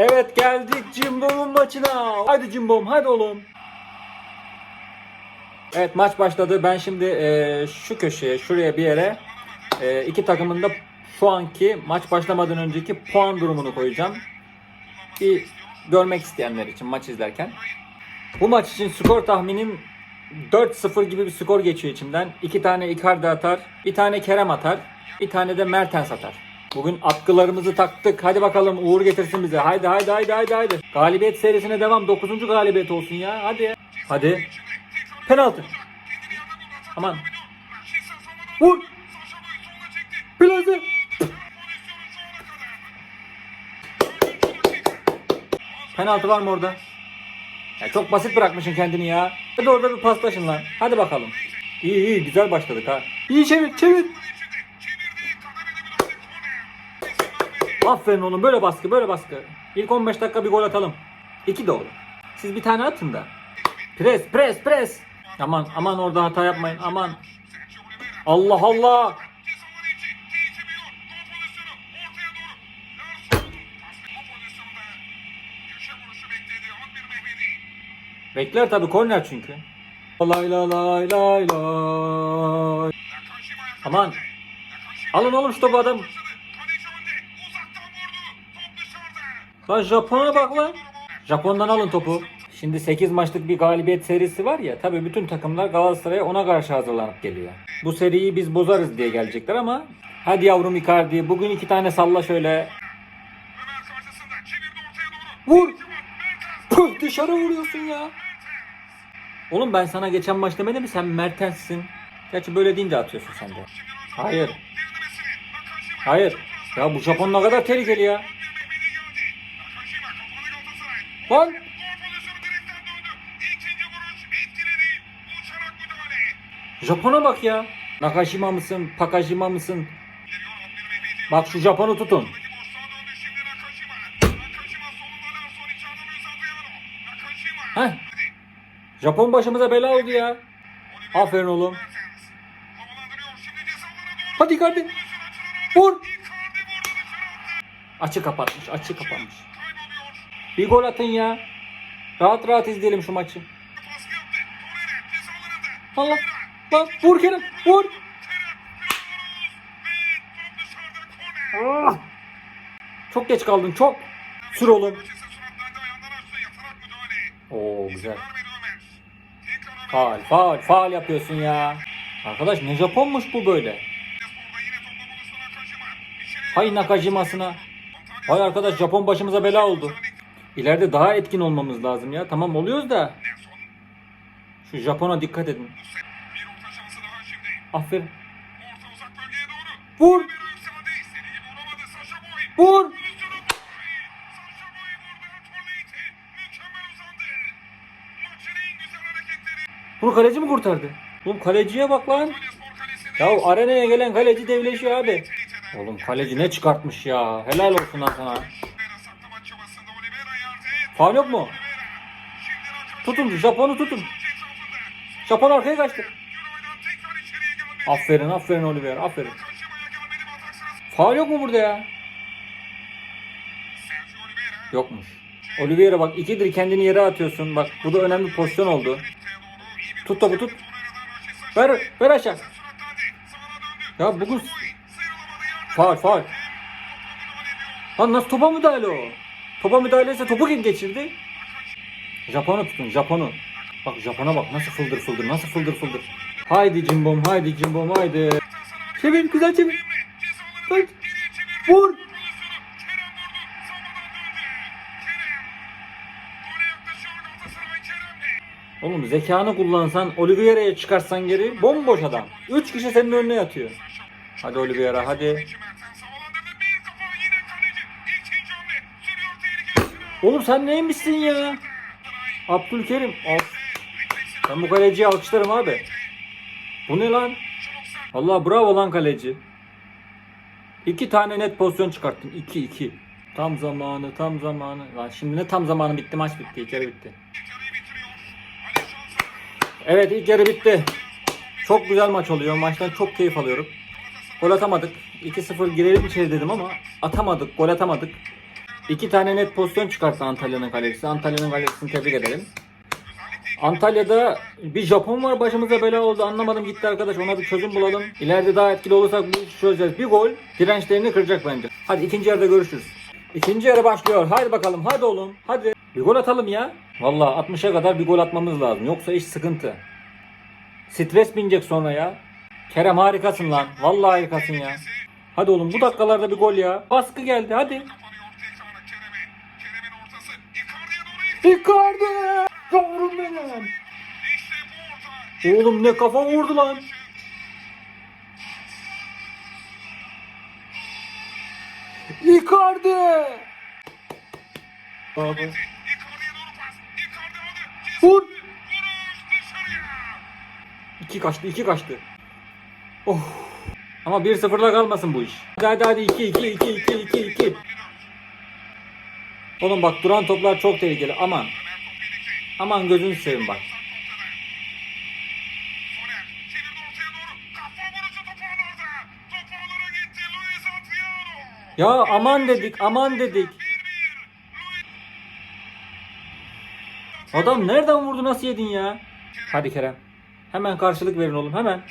Evet geldik Cimbom'un maçına. Hadi Cimbom hadi oğlum. Evet maç başladı. Ben şimdi e, şu köşeye şuraya bir yere e, iki takımın da şu anki maç başlamadan önceki puan durumunu koyacağım. Bir görmek isteyenler için maç izlerken. Bu maç için skor tahminim 4-0 gibi bir skor geçiyor içimden. İki tane Icardi atar, bir tane Kerem atar, bir tane de Mertens atar. Bugün atkılarımızı taktık. Hadi bakalım uğur getirsin bize. Haydi haydi haydi haydi haydi. Galibiyet serisine devam. 9. galibiyet olsun ya. Hadi. Hadi. Penaltı. Aman. Vur. Plaza. Penaltı var mı orada? Ya çok basit bırakmışsın kendini ya. Hadi orada bir paslaşın lan. Hadi bakalım. İyi iyi güzel başladık ha. İyi çevir çevir. Aferin oğlum böyle baskı böyle baskı. İlk 15 dakika bir gol atalım. İki de olur. Siz bir tane atın da. Pres pres pres. Aman aman orada hata yapmayın aman. Allah Allah. Bekler tabi korner çünkü. Lay lay lay lay lay. Aman. Alın oğlum şu topu adam. Lan Japon'a bak lan. Japon'dan alın topu. Şimdi 8 maçlık bir galibiyet serisi var ya. Tabii bütün takımlar Galatasaray'a ona karşı hazırlanıp geliyor. Bu seriyi biz bozarız diye gelecekler ama hadi yavrum Icardi bugün iki tane salla şöyle. Vur. Püh, dışarı vuruyorsun ya. Oğlum ben sana geçen maç demedim mi sen Mertens'sin. Gerçi böyle deyince atıyorsun sen de. Hayır. Hayır. Ya bu Japon ne kadar tehlikeli ya. Lan. Japon'a bak ya. Nakashima mısın? Takashima mısın? Bak şu Japon'u tutun. Heh. Japon başımıza bela oldu ya. Aferin oğlum. Hadi Icardi. Vur. Açı kapatmış, açı kapatmış. Bir gol atın ya. Rahat rahat izleyelim şu maçı. Allah. Lan vur Kerem. Vur. Ah. Çok geç kaldın çok. Sür oğlum. Oo güzel. Faal, faal, faal yapıyorsun ya. Arkadaş ne Japonmuş bu böyle. Hay Nakajima'sına. Hay arkadaş Japon başımıza bela oldu. İleride daha etkin olmamız lazım ya. Tamam oluyoruz da. Şu Japon'a dikkat edin. Aferin. Vur. Vur. Bunu kaleci mi kurtardı? Oğlum kaleciye bak lan. Ya arenaya gelen kaleci devleşiyor abi. Oğlum kaleci ne çıkartmış ya. Helal olsun lan sana. Faul yok mu? Tutun Japon'u tutun. Japon arkaya kaçtı. Aferin aferin Oliver aferin. Faul yok mu burada ya? Yokmuş. Oliveira bak ikidir kendini yere atıyorsun. Bak bu da önemli pozisyon oldu. Tut topu tut. Ver ver aşağı. Ya bugün faul faul. Lan nasıl topa müdahale o? Topa müdahale ise topu kim geçirdi? Japonu tutun Japonu. Bak Japon'a bak nasıl fıldır fıldır nasıl fıldır fıldır. Haydi cimbom haydi cimbom haydi. Çevir güzel çevir. Haydi. Vur. Oğlum zekanı kullansan Oliveira'ya çıkarsan geri bomboş adam. 3 kişi senin önüne yatıyor. Hadi Oliveira hadi. Oğlum sen neymişsin ya? Abdülkerim. Of. Ben bu kaleciyi alkışlarım abi. Bu ne lan? Allah bravo lan kaleci. İki tane net pozisyon çıkarttın. 2 2. Tam zamanı, tam zamanı. Lan şimdi ne tam zamanı bitti maç bitti. İlk yarı bitti. Evet ilk yarı bitti. Çok güzel maç oluyor. Maçtan çok keyif alıyorum. Gol atamadık. 2-0 girelim içeri dedim ama atamadık. Gol atamadık. İki tane net pozisyon çıkarttı Antalya'nın kalecisi. Antalya'nın kalecisini tebrik edelim. Antalya'da bir Japon var başımıza bela oldu. Anlamadım gitti arkadaş. Ona bir çözüm bulalım. İleride daha etkili olursak bu işi çözeceğiz. Bir gol dirençlerini kıracak bence. Hadi ikinci yarıda görüşürüz. İkinci yarı başlıyor. Haydi bakalım. Hadi oğlum. Hadi. Bir gol atalım ya. Vallahi 60'a kadar bir gol atmamız lazım. Yoksa iş sıkıntı. Stres binecek sonra ya. Kerem harikasın lan. Vallahi harikasın ya. Hadi oğlum bu dakikalarda bir gol ya. Baskı geldi hadi. Icardi! Yavrum benim. Oğlum ne kafa vurdu lan. Icardi! Abi. Vur! İki kaçtı, iki kaçtı. Oh. Ama 1-0'la kalmasın bu iş. Hadi hadi hadi 2 2 2 2 2 2. Oğlum bak duran toplar çok tehlikeli. Aman. Aman gözünü seveyim bak. Ya aman dedik, aman dedik. 1-1. Luis Adam nereden vurdu nasıl yedin ya? Hadi Kerem. Hemen karşılık verin oğlum hemen.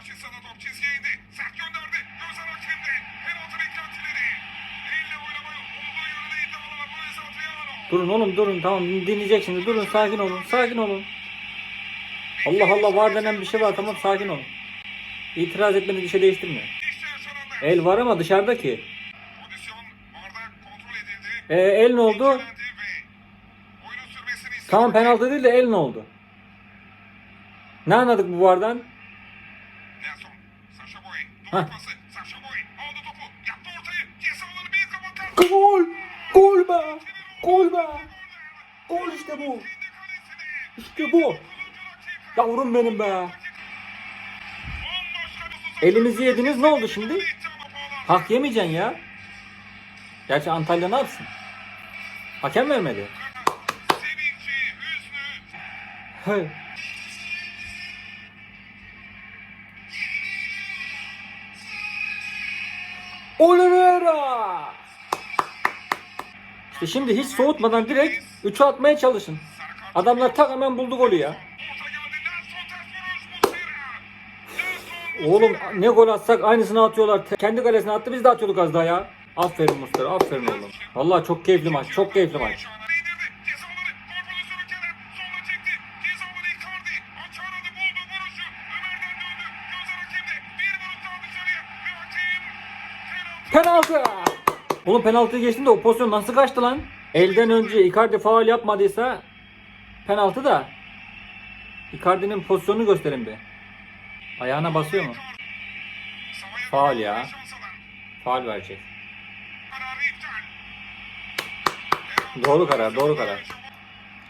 Raşitsa'da top çizgiye indi. Sert gönderdi. Gözler hakemde. Penaltı beklentileri. Elle oynama olduğu yönde iddialar. Luis Adriano. Durun oğlum durun tamam dinleyecek şimdi durun sakin olun sakin olun. Allah Allah var denen bir şey var tamam sakin olun. İtiraz etmeniz bir şey değiştirmiyor. El var ama dışarıdaki. Pozisyon barda kontrol edildi. E, el ne oldu? Tamam penaltı değil de el ne oldu? Ne anladık bu vardan? Gol! Gol be! Gol be! Gol işte bu! İşte bu! Yavrum benim be! Elimizi yediniz ne oldu şimdi? Hak yemeyeceksin ya. Gerçi Antalya ne yapsın? Hakem vermedi. Hey. Oliveira! İşte şimdi hiç soğutmadan direkt 3'e atmaya çalışın. Adamlar tak hemen buldu golü ya. Oğlum ne gol atsak aynısını atıyorlar. Kendi kalesine attı biz de atıyorduk az daha ya. Aferin Mustafa aferin oğlum. Vallahi çok keyifli maç çok keyifli maç. şu an indirdi. Ceza alanı. Gol pozisyonu Kerem. Sola çekti. Ceza alanı Icardi. Açı aradı buldu vuruşu. Ömer'den döndü. Gözler hakemde. Bir vuruş daha dışarıya. Ve hakem penaltı. Oğlum penaltıyı geçtin de o pozisyon nasıl kaçtı lan? Elden önce Icardi faul yapmadıysa penaltı da. Icardi'nin pozisyonunu gösterin bir. Ayağına basıyor mu? Faul ya. Faul verecek. Doğru karar, doğru karar.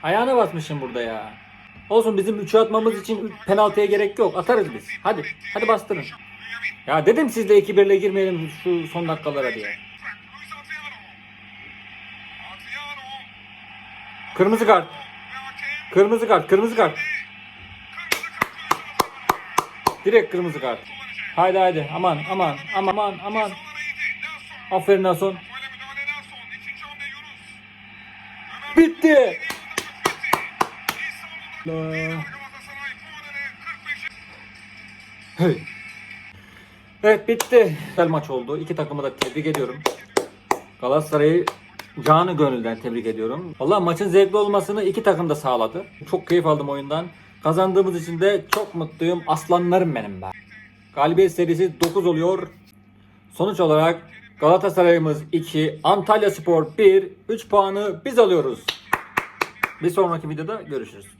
Ayağına basmışım burada ya. Olsun bizim 3'ü atmamız için penaltıya gerek yok. Atarız biz. Hadi. Hadi bastırın. Ya dedim siz de 2-1'le girmeyelim şu son dakikalara diye. Kırmızı kart. Kırmızı kart. Kırmızı kart. Direkt kırmızı kart. Haydi haydi. Aman aman aman aman. Aferin Nason. Bitti. İstanbul'da La. Galatasaray puanını 45'e Hey. Evet bitti. Güzel maç oldu. İki takımı da tebrik ediyorum. Galatasaray'ı canı gönülden tebrik ediyorum. Valla maçın zevkli olmasını iki takım da sağladı. Çok keyif aldım oyundan. Kazandığımız için de çok mutluyum. Aslanlarım benim be. Galibiyet serisi 9 oluyor. Sonuç olarak Galatasaray'ımız 2, Antalya Spor 1, 3 puanı biz alıyoruz. Bir sonraki videoda görüşürüz.